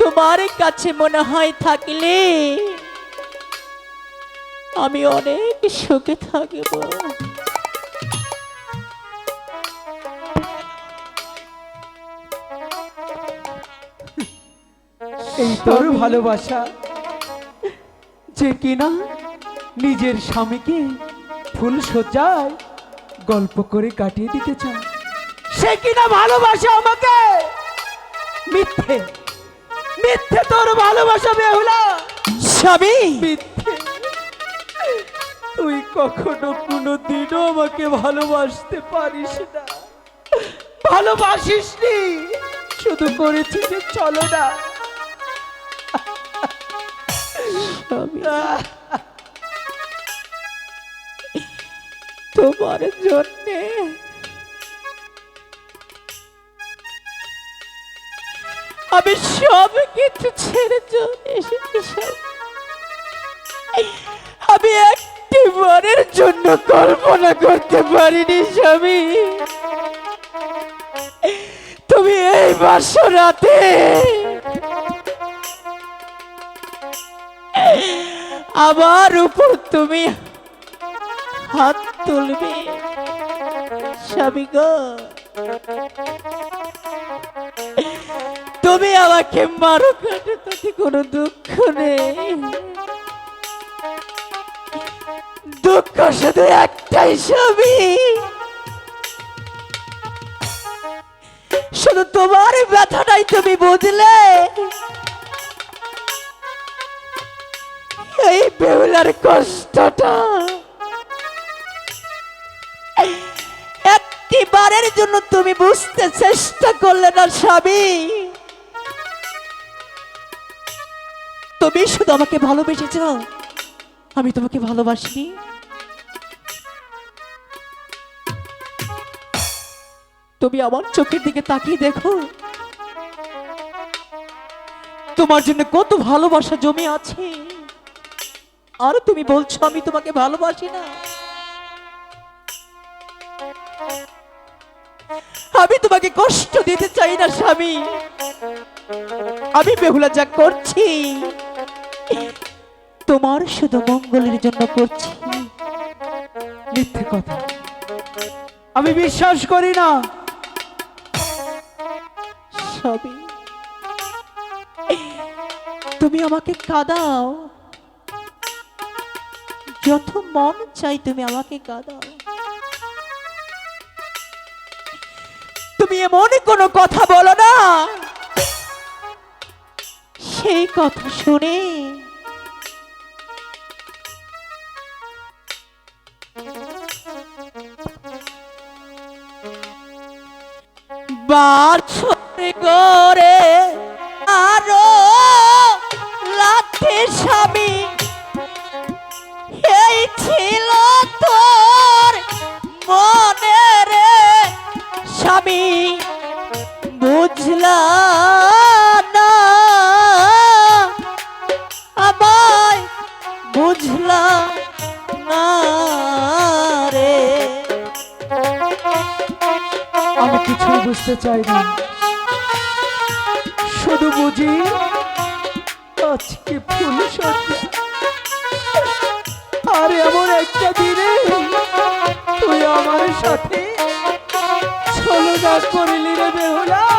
তোমার কাছে মনে হয় থাকলে আমি অনেক সুখে থাকব। এই তোর ভালোবাসা যে কিনা নিজের স্বামীকে ফুল সজ্জায় গল্প করে কাটিয়ে দিতে চায়, সে কিনা ভালোবাসে আমাকে মিথ্যে। মিথ্যে তোর ভালোবাসা বেহুলা। স্বামী! মিথ্যে। তুই কখনো কোনো দিনও আমাকে ভালোবাসতে পারিস না। ভালোবাসিস নি শুধু করেছি যে চলো না। তোমার জন্যে আমি সব কিছু ছেড়ে চলে এসেছি। আমি একটি বারের জন্য কল্পনা করতে পারিনি, স্বামী। তুমি এই বাসরাতে আমার উপর তুমি হাত তুলবে, স্বামী গো। তুমি আমাকে মারো কাটে তাতে কোনো দুঃখ নেই। দুঃখ শুধু একটাই স্বামী। শুধু তোমার ব্যথাটাই তুমি বুঝলে। এই বেহুলার কষ্টটা একটি বারের জন্য তুমি বুঝতে চেষ্টা করলে না, স্বামী। তুমি শুধু আমাকে ভালোবেসেছ। আমি তোমাকে ভালোবাসি। তুমি আমার চোখের দিকে তাকিয়ে দেখো। তোমার জন্য কত ভালোবাসা জমে আছে। আর তুমি বলছো, আমি তোমাকে ভালোবাসি না। আমি তোমাকে কষ্ট দিতে চাই না, স্বামী। আমি বেহুলা যা করছি। তোমার শুধু মঙ্গলের জন্য করছি। মিথ্যে কথা। আমি বিশ্বাস করি না। স্বামী, তুমি আমাকে কাঁদাও। যত মন চাই তুমি আমাকে কাঁদাও। তুমি এমন কোনো কথা বলো না। সেই কথা শুনে বাছরে গরে আরও লাঠি স্বামী এই ছিল তোর মনে রে স্বামী। বুঝতে চাই না। শুধু বুঝি আজকে ফুল আর এমন একটা দিনে তুই আমার সাথে ছলনা করিলি রে বেহুলা।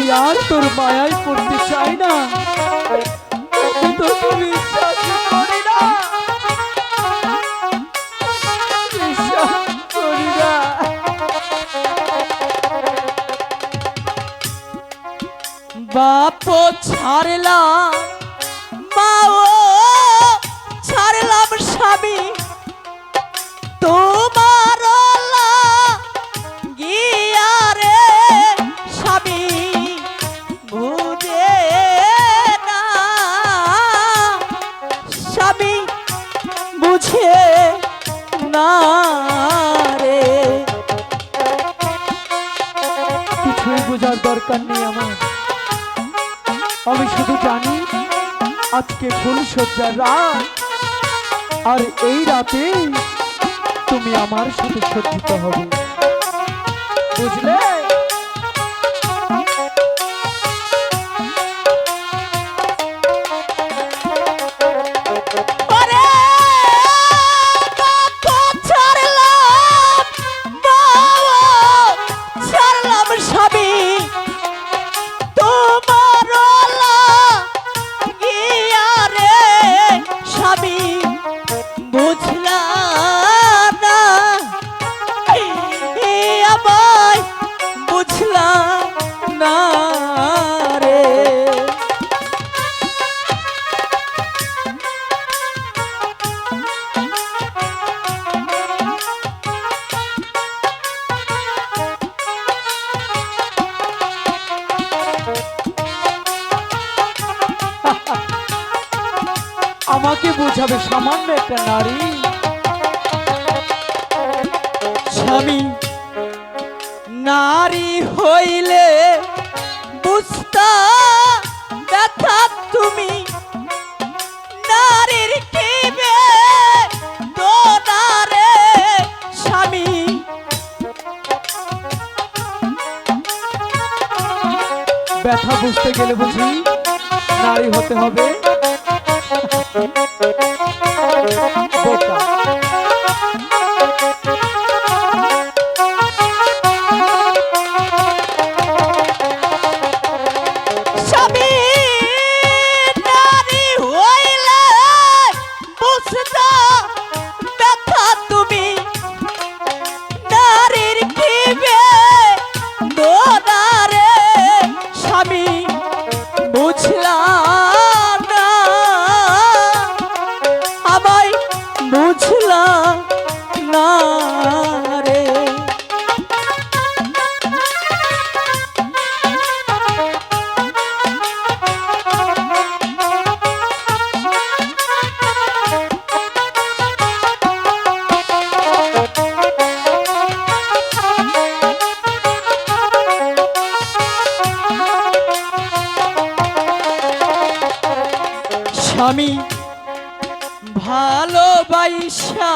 আমি আর তোর মায়ায় পড়তে চাই না। তোকে বিশ্বাস করি না। বাপ ছাড়লাম মা ও ছাড়লাম স্বামী। তোমার বুঝে না রে। কিছুই বোঝার দরকার নেই আমার। আমি শুধু জানি আজকে ফুল সজ্জার রাত। আর এই রাতে তুমি আমার সাথে সজ্জিত হবে। বুঝলে? বোঝাবে সামান্য একটা নারী। স্বামী, নারী হইলে বুঝতা ব্যথা তুমি। নারীর দোনারে স্বামী। ব্যথা বুঝতে গেলে বুঝি নারী হতে হবে। বোকা। স্বামী ভালোবাসা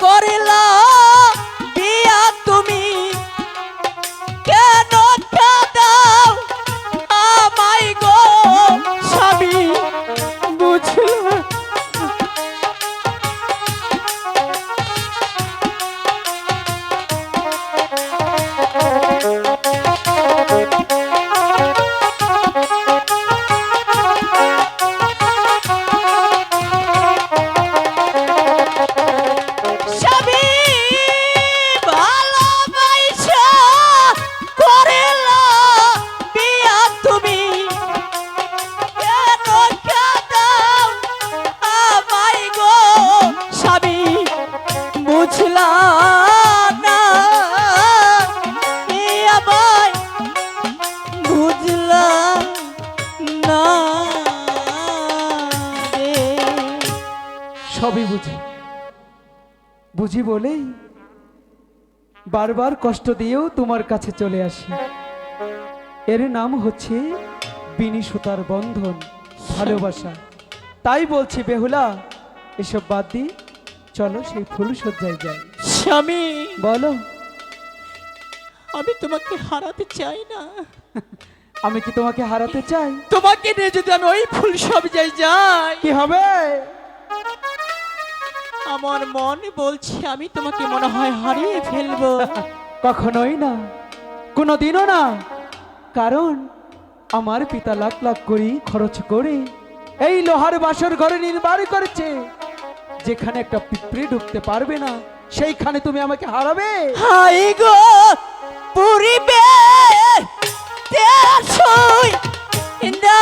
করলা বুঝি বলেই বারবার কষ্ট দিয়েও তোমার কাছে চলে আসি। এর নাম হচ্ছে বিনি সুতার বন্ধন ভালোবাসা। তাই বলছি বেহুলা এসব বাদ দি চলো সেই ফুল সজ্জায় যাই। স্বামী! বলো। আমি তোমাকে হারাতে চাই না। আমি কি তোমাকে হারাতে চাই? তোমাকে নিয়ে যদি আমি ওই ফুল সব যাই যাই। কি হবে? আমার মন বলছে আমি তোমাকে মনে হয় হারিয়ে ফেলব। কখনোই না কোনোদিনও না। কারণ আমার পিতা লাখ লাখ করি খরচ করে এই লোহার বাসর ঘরে নির্মাণ করেছে। যেখানে একটা পিঁপড়ে ঢুকতে পারবে না সেইখানে তুমি আমাকে হারাবে। হাই গো পুরিবে তেসই গেন্দা